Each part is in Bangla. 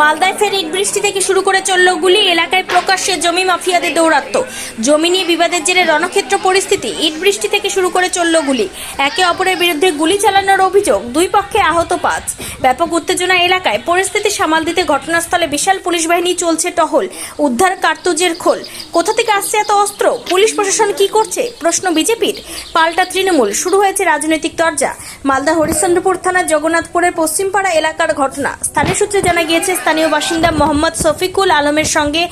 মালদায় ফের ইট বৃষ্টি থেকে শুরু করে চলল গুলি, এলাকায় প্রকাশ্যে জমি মাফিয়াদের দৌরাত্ম। জমি নিয়ে বিবাদের জেরে রণক্ষেত্র পরিস্থিতি, ইট বৃষ্টি থেকে শুরু করে চলল গুলি। একে অপরের বিরুদ্ধে গুলি চালানোর অভিযোগ দুই পক্ষে আহত পাঁচ। ব্যাপক উত্তেজনা এলাকায়, পরিস্থিতি সামাল দিতে ঘটনাস্থলে বিশাল পুলিশ বাহিনী চলছে টহল। উদ্ধার কার্তুজের খোল। কোথা থেকে আসছে এত অস্ত্র? পুলিশ প্রশাসন কি করছে? প্রশ্ন বিজেপির। পাল্টা তৃণমূল, শুরু হয়েছে রাজনৈতিক দরজা মালদা হরিশ্চন্দ্রপুর থানার জগন্নাথপুরের পশ্চিমপাড়া এলাকার ঘটনা। স্থানীয় সূত্রে জানা গিয়েছে স্থানীয় বাসিন্দা মোহাম্মদ শফিকুল আলমের সঙ্গে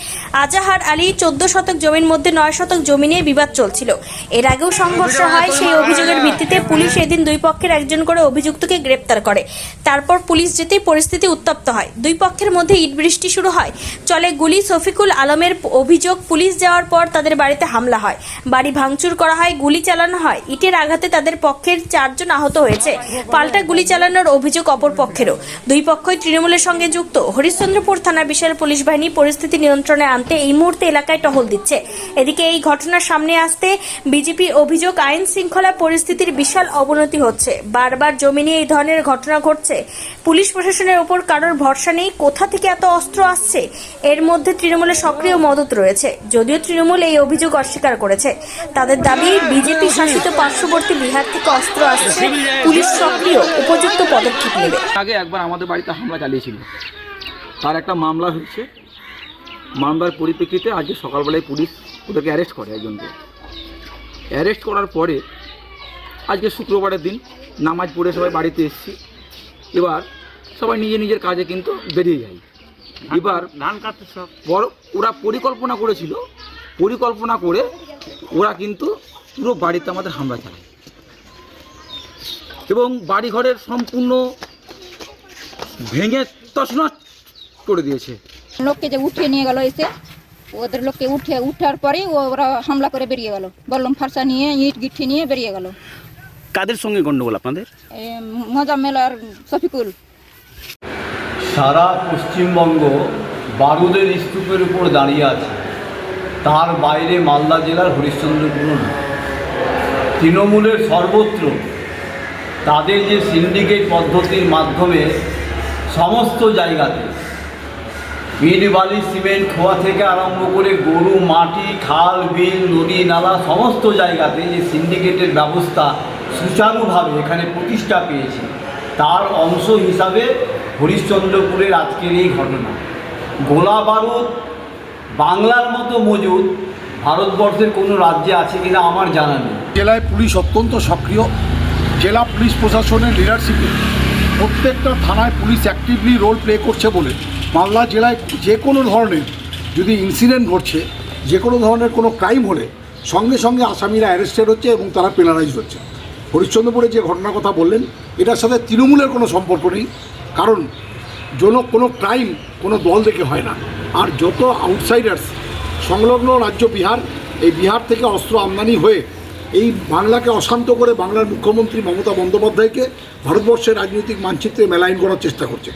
আজাহার আলী চোদ্দ শতক জমির মধ্যে নয় শতক জমি নিয়ে বিবাদ চলছিল। এর আগেও সংঘর্ষ হয় সেই অভিযোগের ভিত্তিতে পুলিশ এদিন দুই পক্ষের একজন করে অভিযুক্তকে গ্রেপ্তার করে। তারপর পুলিশ যেতেই পরিস্থিতি উত্তপ্ত হয়। দুই পক্ষের মধ্যে ইট বৃষ্টি শুরু হয়। চলে গুলি শফিকুল আলমের অভিযোগ পুলিশ যাওয়ার পর তাদের বাড়িতে হামলা হয়। বাড়ি ভাঙচুর করা হয় গুলি চালানো হয়। ইটের আঘাতে তাদের পক্ষের চারজন আহত হয়েছে। পাল্টা গুলি চালানোর অভিযোগ অপর পক্ষেরও। দুই পক্ষই তৃণমূলের সঙ্গে যুক্ত। হরিশ্চন্দ্রপুর থানা বিশাল পুলিশ বাহিনী পরিস্থিতি নিয়ন্ত্রণে আনতে এই মুহূর্তে এলাকায় টহল দিচ্ছে। এদিকে এই ঘটনার সামনে আসতে বিজেপির অভিযোগ আইন শৃঙ্খলা পরিস্থিতির বিশাল অবনতি হচ্ছে। বারবার জমি নিয়ে এই ধরনের ঘটনা ঘটছে। পুলিশ প্রশাসনের ওপর কারোর ভরসা নেই। কোথা থেকে এত অস্ত্র আসছে? এর মধ্যে তৃণমূলের সক্রিয় মদত রয়েছে। যদিও তৃণমূল এই অভিযোগ অস্বীকার করেছে। তাদের দাবি, বিজেপি শাসিত পার্শ্ববর্তী বিহার থেকে অস্ত্র আসছে। পুলিশ সক্রিয়, উপযুক্ত পদক্ষেপ নেবে। আগে একবার আমাদের বাড়িতে হামলা চালিয়েছিল। তার একটা মামলা হয়েছে। মামলার পরিপ্রেক্ষিতে আজকে সকালবেলায় পুলিশ ওদেরকে অ্যারেস্ট করে একজনকে। অ্যারেস্ট করার পরে আজকে শুক্রবারের দিন নামাজ পড়ে সবাই বাড়িতে এসেছি। এবার সবাই নিজে নিজের কাজে কিন্তু বেরিয়ে যায়। এবার ধান কাটতে সব। বড় ওরা পরিকল্পনা করেছিল। পরিকল্পনা করে ওরা কিন্তু পুরো বাড়িতে আমাদের হামলা চালায়। এবং বাড়িঘরের সম্পূর্ণ ভেঙে তছনছ করে দিয়েছে। লোককে যে উঠিয়ে নিয়ে গেল এসে ওদের লোককে উঠে উঠার পরেই ও- ওরা হামলা করে বেরিয়ে গেল। বললাম ফার্সা নিয়ে ইট গিঠি নিয়ে বেরিয়ে গেল। কাদের সঙ্গে গন্ডগোল আপনাদের? মজামেল আর শফিকুল। সারা পশ্চিমবঙ্গ বারুদের স্তূপের উপর দাঁড়িয়ে আছে। তার বাইরে মালদা জেলার হরিশ্চন্দ্রপুর। তৃণমূলের সর্বত্র তাদের যে সিন্ডিকেট পদ্ধতির মাধ্যমে সমস্ত জায়গাতে ইট বালি সিমেন্ট খোয়া থেকে আরম্ভ করে গরু, মাটি, খাল, বিল, নদী, নালা, সমস্ত জায়গাতে যে সিন্ডিকেটের ব্যবস্থা সুচারুভাবে এখানে প্রতিষ্ঠা পেয়েছে। তার অংশ হিসাবে হরিশ্চন্দ্রপুরের আজকের এই ঘটনা। গোলা বারুদ, বাংলার মতো মজুদ, ভারতবর্ষের কোনো রাজ্যে আছে কিনা আমার জানা নেই। জেলায় পুলিশ অত্যন্ত সক্রিয়। জেলা পুলিশ প্রশাসনের লিডারশিপে প্রত্যেকটা থানায় পুলিশ অ্যাক্টিভলি রোল প্লে করছে বলে মালদা জেলায় যে কোনো ধরনের যদি ইনসিডেন্ট ঘটছে, যে কোনো ধরনের কোনো ক্রাইম হলে সঙ্গে সঙ্গে আসামিরা অ্যারেস্টেড হচ্ছে এবং তারা পেনালাইজ হচ্ছে। হরিশ্চন্দ্রপুরে যে ঘটনার কথা বললেন, এটার সাথে তৃণমূলের কোনো সম্পর্ক নেই, কারণ যেন কোনো ক্রাইম কোনো দল দেখে হয় না। আর যত আউটসাইডার্স সংলগ্ন রাজ্য বিহার, এই বিহার থেকে অস্ত্র আমদানি হয়ে এই বাংলাকে অশান্ত করে বাংলার মুখ্যমন্ত্রী মমতা বন্দ্যোপাধ্যায়কে ভারতবর্ষের রাজনৈতিক মানচিত্রে মেলাইন করার চেষ্টা করছে।